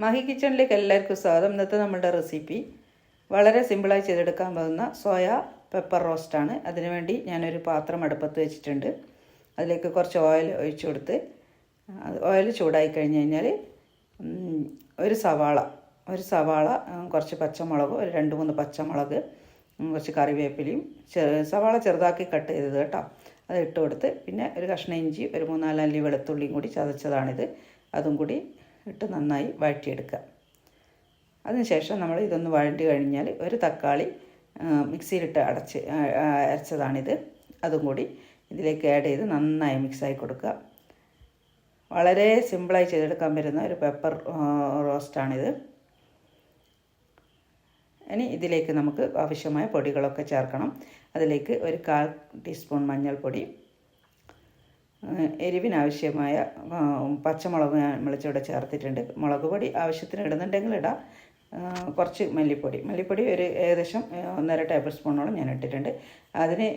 മഹി കിച്ചണിലേക്ക് എല്ലാവർക്കും സ്വാഗതം. ഇന്നത്തെ നമ്മുടെ റെസിപ്പി വളരെ സിമ്പിളായി ചെയ്തെടുക്കാൻ പോകുന്ന സോയ പെപ്പർ റോസ്റ്റാണ് അതിനുവേണ്ടി ഞാനൊരു പാത്രം അടുപ്പത്ത് വെച്ചിട്ടുണ്ട്. അതിലേക്ക് കുറച്ച് ഓയിൽ ഒഴിച്ചു കൊടുത്ത് ഓയിൽ ചൂടായി കഴിഞ്ഞ് കഴിഞ്ഞാൽ ഒരു സവാള ഒരു സവാള കുറച്ച് പച്ചമുളക് ഒരു രണ്ട് മൂന്ന് പച്ചമുളക് കുറച്ച് കറിവേപ്പിലയും സവാള ചെറുതാക്കി കട്ട് ചെയ്തത് കേട്ടോ. അത് ഇട്ട് കൊടുത്ത് പിന്നെ ഒരു കഷ്ണ ഇഞ്ചി ഒരു മൂന്നാൽ അല്ലി വെളുത്തുള്ളിയും കൂടി ചതച്ചതാണിത്. അതും കൂടി ഇട്ട് നന്നായി വഴറ്റിയെടുക്കുക. അതിനുശേഷം നമ്മൾ ഇതൊന്ന് വഴറ്റി കഴിഞ്ഞാൽ ഒരു തക്കാളി മിക്സിയിലിട്ട് അടച്ച് അരച്ചതാണിത്. അതും കൂടി ഇതിലേക്ക് ആഡ് ചെയ്ത് നന്നായി മിക്സായി കൊടുക്കുക. വളരെ സിമ്പിളായി ചെയ്തെടുക്കാൻ വരുന്ന ഒരു പെപ്പർ റോസ്റ്റാണിത് ഇനി ഇതിലേക്ക് നമുക്ക് ആവശ്യമായ പൊടികളൊക്കെ ചേർക്കണം. അതിലേക്ക് ഒരു കാൽ ടീസ്പൂൺ മഞ്ഞൾപ്പൊടി എരിവിനാവശ്യമായ പച്ചമുളക് ഞാൻ വിളിച്ചിവിടെ ചേർത്തിട്ടുണ്ട്. മുളക് പൊടി ആവശ്യത്തിന് ഇടുന്നുണ്ടെങ്കിൽ ഇടാം. കുറച്ച് മല്ലിപ്പൊടി. മല്ലിപ്പൊടി ഒരു ഏകദേശം ഒന്നര ടേബിൾ സ്പൂണോളം ഞാൻ ഇട്ടിട്ടുണ്ട്. അതിന്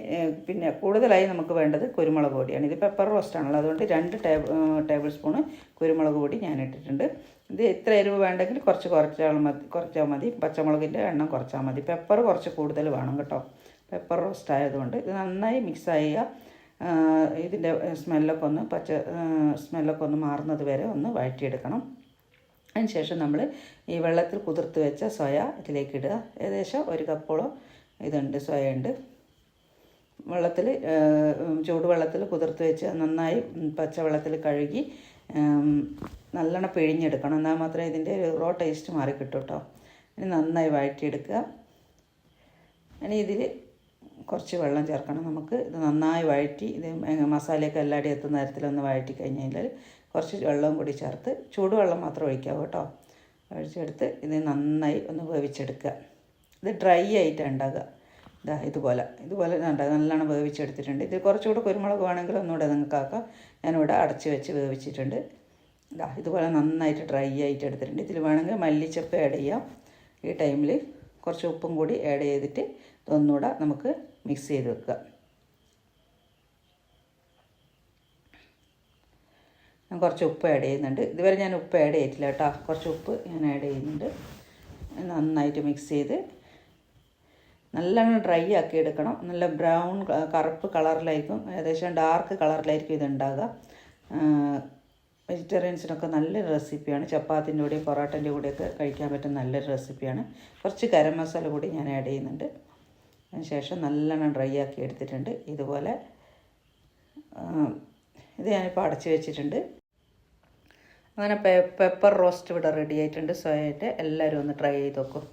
പിന്നെ കൂടുതലായി നമുക്ക് വേണ്ടത് കുരുമുളക് പൊടിയാണ്. ഇത് പെപ്പർ റോസ്റ്റാണല്ലോ. അതുകൊണ്ട് രണ്ട് ടേബിൾ ടേബിൾ സ്പൂണ് കുരുമുളക് പൊടി ഞാൻ ഇട്ടിട്ടുണ്ട്. ഇത് ഇത്ര എരിവ് വേണ്ടെങ്കിൽ കുറച്ച് കുറച്ചാൽ മതി കുറച്ചാൽ മതി. പച്ചമുളകിന്റെ എണ്ണം കുറച്ചാൽ മതി. പെപ്പർ കുറച്ച് കൂടുതൽ വേണം കേട്ടോ. പെപ്പർ റോസ്റ്റ് ആയതുകൊണ്ട് ഇത് നന്നായി മിക്സ് ചെയ്യുക. ഇതിന്റെ സ്മെല്ലൊക്കെ ഒന്ന് പച്ച സ്മെല്ലൊക്കെ ഒന്ന് മാറുന്നത് വരെ ഒന്ന് വഴറ്റിയെടുക്കണം. അതിനുശേഷം നമ്മൾ ഈ വെള്ളത്തിൽ കുതിർത്ത് വെച്ച സോയ ഇതിലേക്ക് ഇടുക. ഏകദേശം ഒരു കപ്പോളം ഇതുണ്ട് സോയ ഉണ്ട് വെള്ളത്തിൽ ചൂടുവെള്ളത്തിൽ കുതിർത്ത് വെച്ച് നന്നായി പച്ച പച്ചവെള്ളത്തിൽ കഴുകി നല്ലോണം പിഴിഞ്ഞെടുക്കണം. എന്നാൽ മാത്രമേ ഇതിന്റെ ഒരു റോ ടേസ്റ്റ് മാറി കേട്ടോ ഇനി നന്നായി വഴറ്റിയെടുക്കുക. ഇനി ഇതിൽ കുറച്ച് വെള്ളം ചേർക്കണം. നമുക്ക് ഇത് നന്നായി വഴറ്റി ഇത് മസാലയൊക്കെ എല്ലായിടും എത്തുന്ന തരത്തിലൊന്ന് വഴറ്റി കഴിഞ്ഞ് കഴിഞ്ഞാൽ കുറച്ച് വെള്ളവും കൂടി ചേർത്ത് ചൂടുവെള്ളം മാത്രം ഒഴിക്കാവൂ കേട്ടോ. ഒഴിച്ചെടുത്ത് ഇത് നന്നായി ഒന്ന് വേവിച്ചെടുക്കുക. ഇത് ഡ്രൈ ആയിട്ടാണ് ഉണ്ടാകുക ഇതാ ഇതുപോലെ. ഇതുപോലെ ഉണ്ടാകുക നല്ലോണം വേവിച്ചെടുത്തിട്ടുണ്ട്. ഇത് കുറച്ചുകൂടെ കുരുമുളക് വേണമെങ്കിൽ ഒന്നുകൂടെ നിങ്ങൾക്ക് ആക്കാം. ഞാനിവിടെ അടച്ച് വെച്ച് വേവിച്ചിട്ടുണ്ട്. ഇതാ ഇതുപോലെ നന്നായിട്ട് ഡ്രൈ ആയിട്ട് എടുത്തിട്ടുണ്ട്. ഇതിൽ വേണമെങ്കിൽ മല്ലിച്ചപ്പ് ആഡ് ചെയ്യാം. ഈ ടൈമിൽ കുറച്ച് ഉപ്പും കൂടി ആഡ് ചെയ്തിട്ട് ഇതൊന്നുകൂടെ നമുക്ക് മിക്സ് ചെയ്ത് വെക്കുക. ഞാൻ കുറച്ച് ഉപ്പ് ആഡ് ചെയ്യുന്നുണ്ട്. ഇതുവരെ ഞാൻ ഉപ്പ് ആഡ് ചെയ്തിട്ടില്ല കേട്ടോ. കുറച്ച് ഉപ്പ് ഞാൻ ആഡ് ചെയ്യുന്നുണ്ട്. നന്നായിട്ട് മിക്സ് ചെയ്ത് നല്ലോണം ഡ്രൈ ആക്കി എടുക്കണം. നല്ല ബ്രൗൺ കറുപ്പ് കളറിലായിരിക്കും ഏകദേശം ഡാർക്ക് കളറിലായിരിക്കും ഇതുണ്ടാകുക വെജിറ്റേറിയൻസിനൊക്കെ നല്ലൊരു റെസിപ്പിയാണ് ചപ്പാത്തിന്റെ കൂടെയും പൊറോട്ടന്റെ കൂടെയൊക്കെ കഴിക്കാൻ പറ്റുന്ന നല്ലൊരു റെസിപ്പിയാണ് കുറച്ച് ഗരം മസാല കൂടി ഞാൻ ആഡ് ചെയ്യുന്നുണ്ട്. അതിനുശേഷം നല്ലോണം ഡ്രൈ ആക്കി എടുത്തിട്ടുണ്ട്. ഇതുപോലെ ഇത് ഞാനിപ്പോൾ അടച്ച് വെച്ചിട്ടുണ്ട്. അങ്ങനെ പെപ്പർ റോസ്റ്റ് ഇവിടെ റെഡി ആയിട്ടുണ്ട്. സോയായിട്ട് എല്ലാവരും ഒന്ന് ട്രൈ ചെയ്ത് നോക്കും.